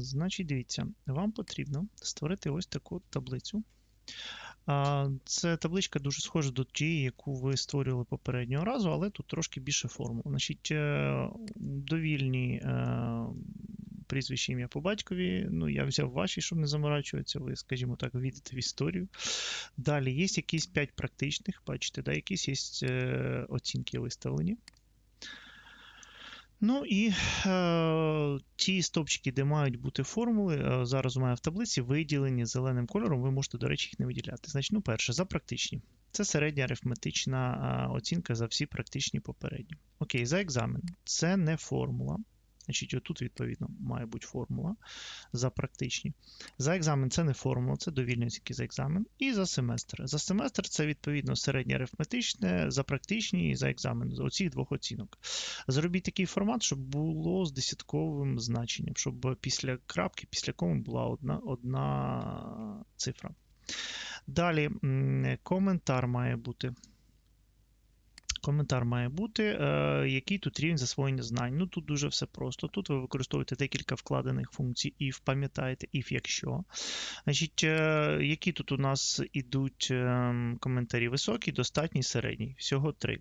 Значить, дивіться, вам потрібно створити ось таку таблицю. Це табличка дуже схожа до тієї, яку ви створювали попереднього разу, але тут трошки більше формул. Значить, е, довільні е, прізвище ім'я по батькові. Ну, я взяв ваші, щоб не заморачуватися, ви, скажімо так, війдете в історію. Далі є якісь 5 практичних, бачите, да, якісь є е, оцінки виставлені. Ну і е, ті стовпчики, де мають бути формули, е, зараз у мене в таблиці виділені зеленим кольором, ви можете, до речі, їх не виділяти. Значить, ну, перше, за практичні. Це середня арифметична е, оцінка за всі практичні попередні. Окей, за екзамен. Це не формула. Значить, отут, відповідно, має бути формула за практичні. За екзамен це не формула, це довільні оцінки за екзамен. І за семестр. За семестр це, відповідно, середнє арифметичне, за практичні і за екзамен. За оцих двох оцінок. Зробіть такий формат, щоб було з десятковим значенням, щоб після крапки, після кому була одна, одна цифра. Далі коментар має бути. Коментар має бути, е, який тут рівень засвоєння знань. Ну тут дуже все просто. Тут ви використовуєте декілька вкладених функцій if, пам'ятаєте, if якщо. Значить, е, Які тут у нас ідуть е, коментарі? Високий, достатній, середній. Всього три.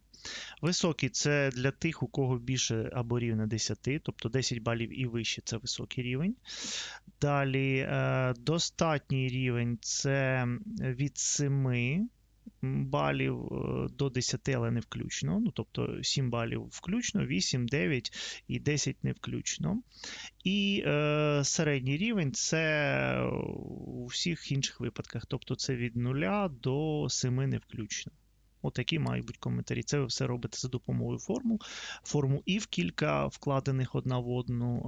Високий це для тих, у кого більше або рівне 10, тобто 10 балів і вище це високий рівень. Далі е, достатній рівень це від 7 балів е, до 10, але не включно. Ну, Тобто 7 балів включно, 8, 9 і 10 не включно. І е, середній рівень це у всіх інших випадках. Тобто це від 0 до 7 не включно. Отакі мають бути коментарі. Це ви все робите за допомогою формул. Форму і в кілька вкладених одна в одну,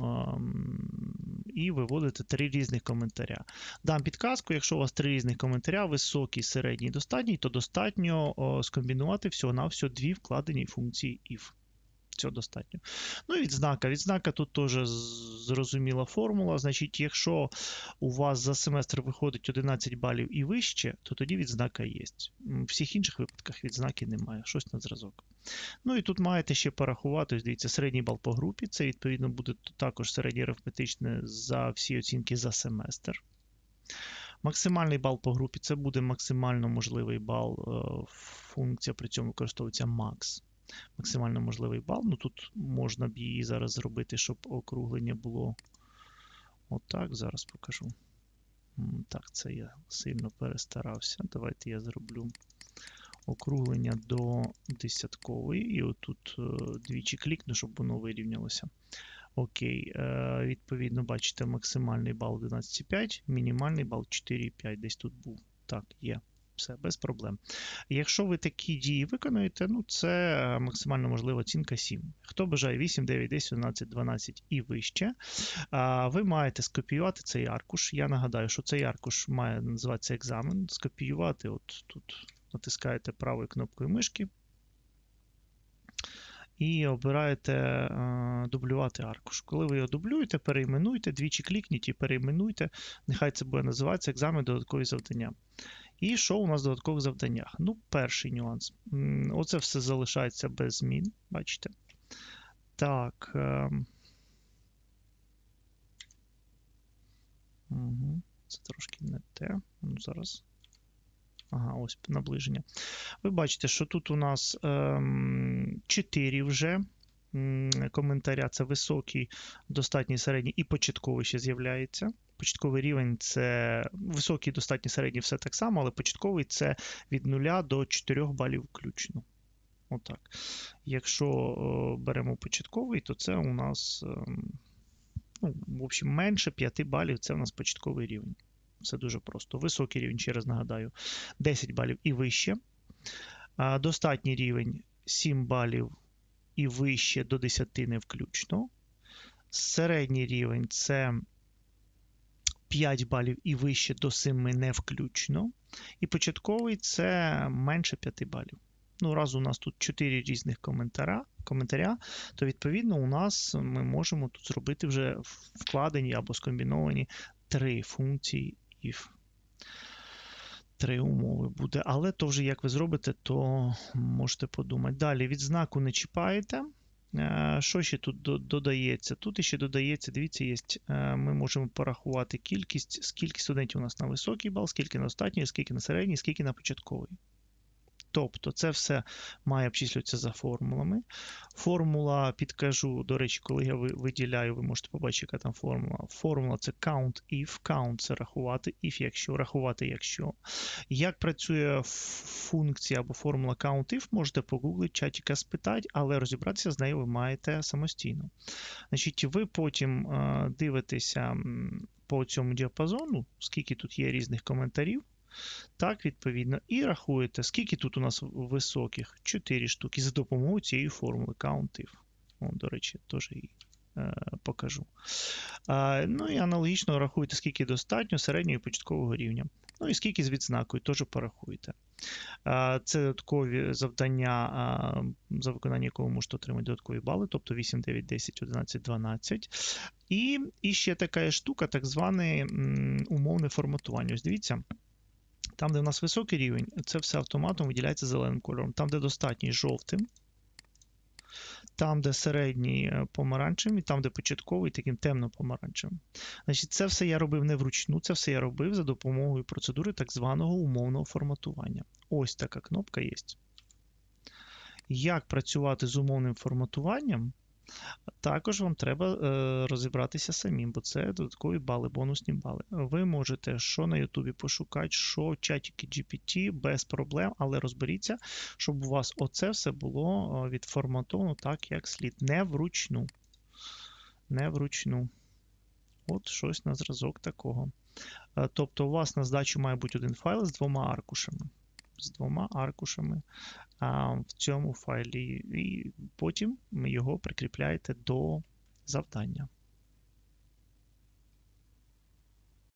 і виводите три різних коментаря. Дам підказку, якщо у вас три різних коментаря, високий, середній достатній, то достатньо скомбінувати всього-навсього дві вкладені функції if цього достатньо. Ну і відзнака. Відзнака тут теж зрозуміла формула. Значить, якщо у вас за семестр виходить 11 балів і вище, то тоді відзнака є. В всіх інших випадках відзнаки немає. Щось на зразок. Ну і тут маєте ще порахувати, дивіться, середній бал по групі. Це, відповідно, буде також середнє арифметичне за всі оцінки за семестр. Максимальний бал по групі це буде максимально можливий бал. Е, функція при цьому використовується max максимально можливий бал. Ну тут можна б її зараз зробити, щоб округлення було отак. Зараз покажу. Так, це я сильно перестарався. Давайте я зроблю округлення до десяткової. І отут е, двічі клікну, щоб воно вирівнялося. Окей, е, відповідно, бачите, максимальний бал 11,5, мінімальний бал 4,5. Десь тут був. Так, є все без проблем. Якщо ви такі дії виконуєте, ну це максимально можлива оцінка 7. Хто бажає 8, 9, 10, 11, 12 і вище, ви маєте скопіювати цей аркуш. Я нагадаю, що цей аркуш має називатися екзамен. Скопіювати, от тут натискаєте правою кнопкою мишки. І обираєте е, дублювати аркуш. Коли ви його дублюєте, перейменуйте, двічі клікніть і перейменуйте. Нехай це буде називатися екзамен додаткові завдання. І що у нас в додаткових завданнях? Ну, перший нюанс. Оце все залишається без змін, бачите? Так. Угу. Це трошки не те. Ну, Зараз. Ага, ось наближення. Ви бачите, що тут у нас ем, 4 вже коментаря це високий, достатній середній і початковий ще з'являється. Початковий рівень це високий, достатній середній, все так само, але початковий це від 0 до 4 балів включно. Отак. Якщо беремо початковий, то це у нас ем, ну, в общем, менше 5 балів це у нас початковий рівень. Все дуже просто. Високий рівень, ще раз нагадаю, 10 балів і вище. Достатній рівень 7 балів і вище до 10 не включно. Середній рівень це 5 балів і вище до 7 не включно. І початковий це менше 5 балів. Ну, раз у нас тут 4 різних коментаря, коментаря, то відповідно у нас ми можемо тут зробити вже вкладені або скомбіновані три функції if три умови буде. Але то вже як ви зробите, то можете подумати. Далі відзнаку не чіпаєте. Е, Що ще тут додається? Тут ще додається, дивіться, є, е, ми можемо порахувати кількість, скільки студентів у нас на високий бал, скільки на останній, скільки на середній, скільки на початковий. Тобто це все має обчислюватися за формулами. Формула, підкажу, до речі, коли я виділяю, ви можете побачити, яка там формула. Формула це count if, count це рахувати, if якщо, рахувати якщо. Як працює функція або формула count if, можете погуглити, чатіка спитати, але розібратися з нею ви маєте самостійно. Значить, ви потім е, дивитеся по цьому діапазону, скільки тут є різних коментарів. Так, відповідно, і рахуєте, скільки тут у нас високих 4 штуки за допомогою цієї формули count. До речі, теж її е, покажу. А, ну і аналогічно рахуєте, скільки достатньо середнього і початкового рівня. Ну і скільки з відзнакою, теж порахуєте. А, Це додаткові завдання, за виконання якого можете отримати додаткові бали, тобто 8, 9, 10, 11, 12. І, і ще така штука, так зване умовне форматування. Ось дивіться. Там, де в нас високий рівень, це все автоматом виділяється зеленим кольором. Там, де достатній жовтим, там, де середній помаранчевим, і там, де початковий, таким темно-помаранчевим. Значить, це все я робив не вручну, це все я робив за допомогою процедури так званого умовного форматування. Ось така кнопка є. Як працювати з умовним форматуванням? Також вам треба е, розібратися самим, бо це додаткові бали, бонусні бали. Ви можете що на Ютубі пошукати, що в GPT без проблем, але розберіться, щоб у вас оце все було е, відформатовано так, як слід. Не вручну. Не вручну. От щось на зразок такого. Е, Тобто, у вас на здачу має бути один файл з двома аркушами. З двома аркушами в цьому файлі, і потім його прикріпляєте до завдання.